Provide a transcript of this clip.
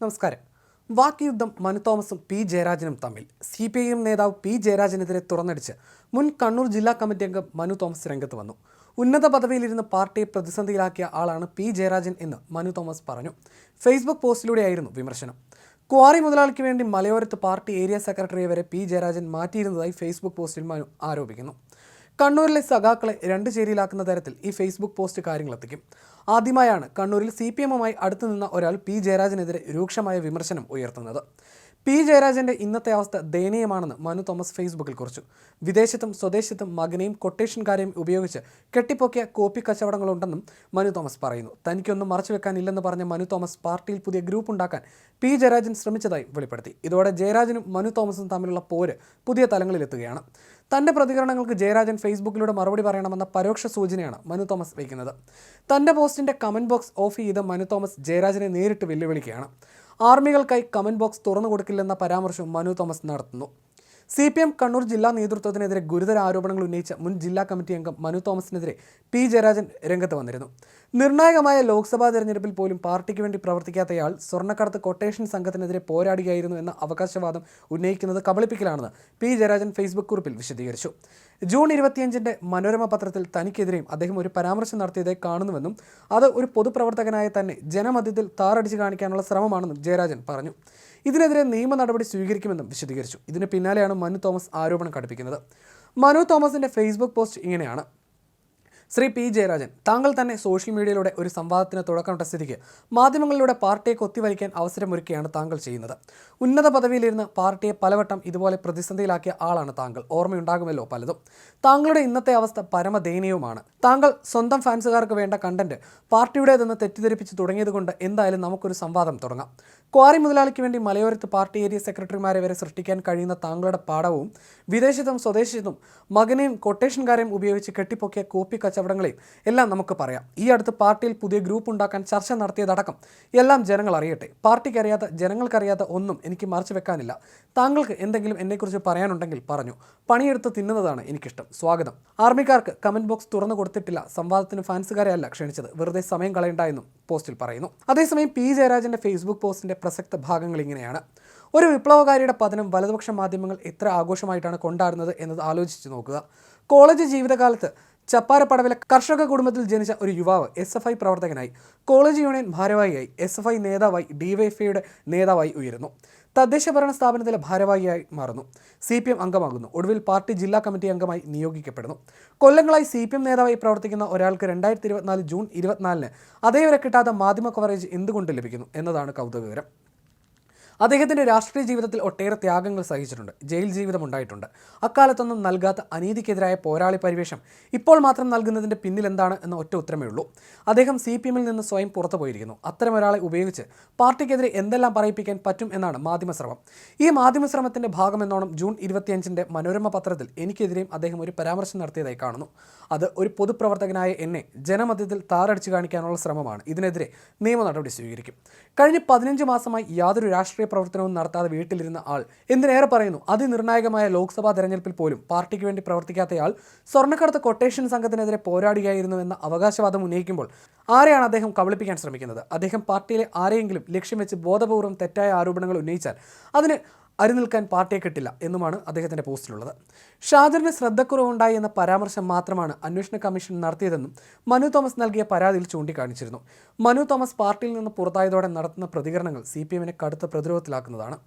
നമസ്കാരം. വാക്ക് യുദ്ധം മനു തോമസും പി ജയരാജനും തമ്മിൽ. സി പി ഐ എം നേതാവ് പി ജയരാജനെതിരെ തുറന്നടിച്ച് മുൻ കണ്ണൂർ ജില്ലാ കമ്മിറ്റി അംഗം മനു തോമസ് രംഗത്ത് വന്നു. ഉന്നത പദവിയിലിരുന്ന് പാർട്ടിയെ പ്രതിസന്ധിയിലാക്കിയ ആളാണ് പി ജയരാജൻ എന്ന് മനു തോമസ് പറഞ്ഞു. ഫേസ്ബുക്ക് പോസ്റ്റിലൂടെയായിരുന്നു വിമർശനം. ക്വാറി മുതലാളിക്ക് വേണ്ടി മലയോരത്ത് പാർട്ടി ഏരിയ സെക്രട്ടറിയെ വരെ പി ജയരാജൻ മാറ്റിയിരുന്നതായി ഫേസ്ബുക്ക് പോസ്റ്റിൽ മനു ആരോപിക്കുന്നു. കണ്ണൂരിലെ സഖാക്കളെ രണ്ട് ചേരിയിലാക്കുന്ന തരത്തിൽ ഈ ഫേസ്ബുക്ക് പോസ്റ്റ് കാര്യങ്ങളെത്തിക്കും ആദ്യമായാണ് കണ്ണൂരിൽ സി പി എമ്മുമായി അടുത്തുനിന്ന ഒരാൾ പി ജയരാജനെതിരെ രൂക്ഷമായ വിമർശനം ഉയർത്തുന്നത്. പി ജയരാജന്റെ ഇന്നത്തെ അവസ്ഥ ദയനീയമാണെന്ന് മനു തോമസ് ഫേസ്ബുക്കിൽ കുറിച്ചു. വിദേശത്തും സ്വദേശത്തും മകനെയും കൊട്ടേഷൻകാരെയും ഉപയോഗിച്ച് കെട്ടിപ്പൊക്കിയ കോപ്പി കച്ചവടങ്ങളുണ്ടെന്നും മനു തോമസ് പറയുന്നു. തനിക്കൊന്നും മറച്ചു വെക്കാനില്ലെന്ന് പറഞ്ഞ മനു തോമസ് പാർട്ടിയിൽ പുതിയ ഗ്രൂപ്പ് ഉണ്ടാക്കാൻ പി ജയരാജൻ ശ്രമിച്ചതായി വെളിപ്പെടുത്തി. ഇതോടെ ജയരാജനും മനു തോമസും തമ്മിലുള്ള പോര് പുതിയ തലങ്ങളിലെത്തുകയാണ് തന്റെ പ്രതികരണങ്ങൾക്ക് ജയരാജൻ ഫേസ്ബുക്കിലൂടെ മറുപടി പറയണമെന്ന പരോക്ഷ സൂചനയാണ് മനു തോമസ് വയ്ക്കുന്നത്. തന്റെ പോസ്റ്റിന്റെ കമന്റ് ബോക്സ് ഓഫ് ചെയ്ത് മനു തോമസ് ജയരാജനെ നേരിട്ട് വെല്ലുവിളിക്കുകയാണ്. ആർമികൾക്കായി കമന്റ് ബോക്സ് തുറന്നു കൊടുക്കില്ലെന്ന പരാമർശം മനു തോമസ് നടത്തുന്നു. സി പി എം കണ്ണൂർ ജില്ലാ നേതൃത്വത്തിനെതിരെ ഗുരുതര ആരോപണങ്ങൾ ഉന്നയിച്ച മുൻ ജില്ലാ കമ്മിറ്റി അംഗം മനു തോമസിനെതിരെ പി ജയരാജൻ രംഗത്ത് വന്നിരുന്നു. നിർണായകമായ ലോക്സഭാ തെരഞ്ഞെടുപ്പിൽ പോലും പാർട്ടിക്ക് വേണ്ടി പ്രവർത്തിക്കാത്തയാൾ സ്വർണക്കടത്ത് കൊട്ടേഷൻ സംഘത്തിനെതിരെ പോരാടുകയായിരുന്നു എന്ന അവകാശവാദം ഉന്നയിക്കുന്നത് കബളിപ്പിക്കലാണെന്ന് പി ജയരാജൻ ഫേസ്ബുക്ക് കുറിപ്പിൽ വിശദീകരിച്ചു. ജൂൺ ഇരുപത്തിയഞ്ചിന്റെ മനോരമ പത്രത്തിൽ തനിക്കെതിരെയും അദ്ദേഹം ഒരു പരാമർശം നടത്തിയതായി കാണുന്നുവെന്നും അത് ഒരു പൊതുപ്രവർത്തകനായ തന്നെ ജനമധ്യത്തിൽ താറടിച്ച് കാണിക്കാനുള്ള ശ്രമമാണെന്നും ജയരാജൻ പറഞ്ഞു. ഇതിനെതിരെ നിയമ നടപടി സ്വീകരിക്കുമെന്നും വിശദീകരിച്ചു. ഇതിന് പിന്നാലെയാണ് മനു തോമസ് ആരോപണം കടുപ്പിക്കുന്നത് മനു തോമസിന്റെ ഫേസ്ബുക്ക് പോസ്റ്റ് ഇങ്ങനെയാണ്. ശ്രീ പി ജയരാജൻ താങ്കൾ തന്നെ സോഷ്യൽ മീഡിയയിലൂടെ ഒരു സംവാദത്തിന് തുടക്കമിട്ട സ്ഥിതിക്ക് മാധ്യമങ്ങളിലൂടെ പാർട്ടിയെ കൊത്തിവലിക്കാൻ അവസരമൊരുക്കുകയാണ് താങ്കൾ ചെയ്യുന്നത്. ഉന്നത പദവിയിലിരുന്ന് പാർട്ടിയെ പലവട്ടം ഇതുപോലെ പ്രതിസന്ധിയിലാക്കിയ ആളാണ് താങ്കൾ. ഓർമ്മയുണ്ടാകുമല്ലോ പലതും. താങ്കളുടെ ഇന്നത്തെ അവസ്ഥ പരമദയനീയവുമാണ്. താങ്കൾ സ്വന്തം ഫാൻസുകാർക്ക് വേണ്ട കണ്ടന്റ് പാർട്ടിയുടേതെന്ന് തെറ്റിദ്ധരിപ്പിച്ച് തുടങ്ങിയതുകൊണ്ട് എന്തായാലും നമുക്കൊരു സംവാദം തുടങ്ങാം. ക്വാറി മുതലാളിക്ക് വേണ്ടി മലയോരത്ത് പാർട്ടി ഏരിയ സെക്രട്ടറിമാരെ വരെ സൃഷ്ടിക്കാൻ കഴിയുന്ന താങ്കളുടെ പാഠവും വിദേശത്തും സ്വദേശത്തും മകനെയും കൊട്ടേഷൻകാരെയും ഉപയോഗിച്ച് കെട്ടിപ്പൊക്കിയ കോപ്പി കച്ചവടങ്ങളെയും എല്ലാം നമുക്ക് പറയാം. ഈ അടുത്ത് പാർട്ടിയിൽ പുതിയ ഗ്രൂപ്പ് ഉണ്ടാക്കാൻ ചർച്ച നടത്തിയതടക്കം എല്ലാം ജനങ്ങൾ അറിയട്ടെ. പാർട്ടിക്കറിയാത്ത ജനങ്ങൾക്കറിയാത്ത ഒന്നും എനിക്ക് മറച്ചു വെക്കാനില്ല. താങ്കൾക്ക് എന്തെങ്കിലും എന്നെക്കുറിച്ച് പറയാനുണ്ടെങ്കിൽ പറഞ്ഞു. പണിയെടുത്ത് തിന്നുന്നതാണ് എനിക്കിഷ്ടം. സ്വാഗതം. ആർമിക്കാർക്ക് കമന്റ് ബോക്സ് തുറന്നു കൊടുത്തിട്ടില്ല. സംവാദത്തിന് ഫാൻസുകാരെ അല്ല ക്ഷണിച്ചത്. വെറുതെ സമയം കളയണ്ട എന്നും പോസ്റ്റിൽ പറയുന്നു. അതേസമയം പി. ജയരാജന്റെ ഫേസ്ബുക്ക് പോസ്റ്റിന്റെ പ്രസക്ത ഭാഗങ്ങൾ ഇങ്ങനെയാണ്. ഒരു വിപ്ലവകാരിയുടെ പതനം വലതുപക്ഷ മാധ്യമങ്ങൾ എത്ര ആഘോഷമായിട്ടാണ് കൊണ്ടാടുന്നത് എന്നത് ആലോചിച്ച് നോക്കുക. കോളേജ് ജീവിതകാലത്ത് ചപ്പാരപ്പടവിലെ കർഷക കുടുംബത്തിൽ ജനിച്ച ഒരു യുവാവ് എസ് എഫ് ഐ പ്രവർത്തകനായി കോളേജ് യൂണിയൻ ഭാരവാഹിയായി എസ് എഫ് ഐ നേതാവായി ഡിവൈഎഫ്ഐയുടെ നേതാവായി ഉയരുന്നു. തദ്ദേശ ഭരണ സ്ഥാപനത്തിലെ ഭാരവാഹിയായി മാറുന്നു. സി പി എം അംഗമാകുന്നു. ഒടുവിൽ പാർട്ടി ജില്ലാ കമ്മിറ്റി അംഗമായി നിയോഗിക്കപ്പെടുന്നു. കൊല്ലങ്ങളായി സി പി എം നേതാവായി പ്രവർത്തിക്കുന്ന ഒരാൾക്ക് രണ്ടായിരത്തി ഇരുപത്തിനാല് ജൂൺ ഇരുപത്തിനാലിന് അതേവരെ കിട്ടാത്ത മാധ്യമ കവറേജ് എന്തുകൊണ്ട് ലഭിക്കുന്നു എന്നതാണ് കൗതുക കൗതുകകരം. അദ്ദേഹത്തിന്റെ രാഷ്ട്രീയ ജീവിതത്തിൽ ഒട്ടേറെ ത്യാഗങ്ങൾ സഹിച്ചിട്ടുണ്ട്. ജയിൽ ജീവിതം ഉണ്ടായിട്ടുണ്ട്. അക്കാലത്തൊന്നും നൽകാത്ത അനീതിക്കെതിരായ പോരാളി പരിവേഷം ഇപ്പോൾ മാത്രം നൽകുന്നതിന്റെ പിന്നിൽ എന്താണ് എന്ന ഒറ്റ ഉത്തരമേ ഉള്ളൂ. അദ്ദേഹം സി പി എമ്മിൽ നിന്ന് സ്വയം പുറത്തു പോയിരിക്കുന്നു. അത്തരം ഒരാളെ ഉപയോഗിച്ച് പാർട്ടിക്കെതിരെ എന്തെല്ലാം പറയിപ്പിക്കാൻ പറ്റും എന്നാണ് മാധ്യമശ്രമം. ഈ മാധ്യമശ്രമത്തിന്റെ ഭാഗമെന്നോണം ജൂൺ ഇരുപത്തിയഞ്ചിന്റെ മനോരമ പത്രത്തിൽ എനിക്കെതിരെയും അദ്ദേഹം ഒരു പരാമർശം നടത്തിയതായി കാണുന്നു. അത് ഒരു പൊതുപ്രവർത്തകനായ എന്നെ ജനമധ്യത്തിൽ താറടിച്ചു കാണിക്കാനുള്ള ശ്രമമാണ്. ഇതിനെതിരെ നിയമ നടപടി സ്വീകരിക്കും. കഴിഞ്ഞ പതിനഞ്ച് മാസമായി യാതൊരു രാഷ്ട്രീയ പ്രവർത്തനവും നടത്താതെ വീട്ടിലിരുന്ന ആൾ. എന്തിനേറെ പറയുന്നു? അതിനിർണായകമായ ലോക്സഭാ തെരഞ്ഞെടുപ്പിൽ പോലും പാർട്ടിക്ക് വേണ്ടി പ്രവർത്തിക്കാത്തയാൾ സ്വർണക്കടത്ത് കൊട്ടേഷൻ സംഘത്തിനെതിരെ പോരാടുകയായിരുന്നു എന്ന അവകാശവാദം ഉന്നയിക്കുമ്പോൾ ആരെയാണ് അദ്ദേഹം കബളിപ്പിക്കാൻ ശ്രമിക്കുന്നത്? അദ്ദേഹം പാർട്ടിയിലെ ആരെയെങ്കിലും ലക്ഷ്യം വെച്ച് ബോധപൂർവം തെറ്റായ ആരോപണങ്ങൾ ഉന്നയിച്ചാൽ അതിന് അരുനിൽക്കാൻ പാർട്ടിയെ കിട്ടില്ല എന്നുമാണ് അദ്ദേഹത്തിന്റെ പോസ്റ്റിലുള്ളത്. ഷാജറിന് ശ്രദ്ധക്കുറവുണ്ടായി എന്ന പരാമർശം മാത്രമാണ് അന്വേഷണ കമ്മീഷൻ നടത്തിയതെന്നും മനു തോമസ് നൽകിയ പരാതിയിൽ ചൂണ്ടിക്കാണിച്ചിരുന്നു. മനു തോമസ് പാർട്ടിയിൽ നിന്ന് പുറത്തായതോടെ നടത്തുന്ന പ്രതികരണങ്ങൾ സി കടുത്ത പ്രതിരോധത്തിലാക്കുന്നതാണ്.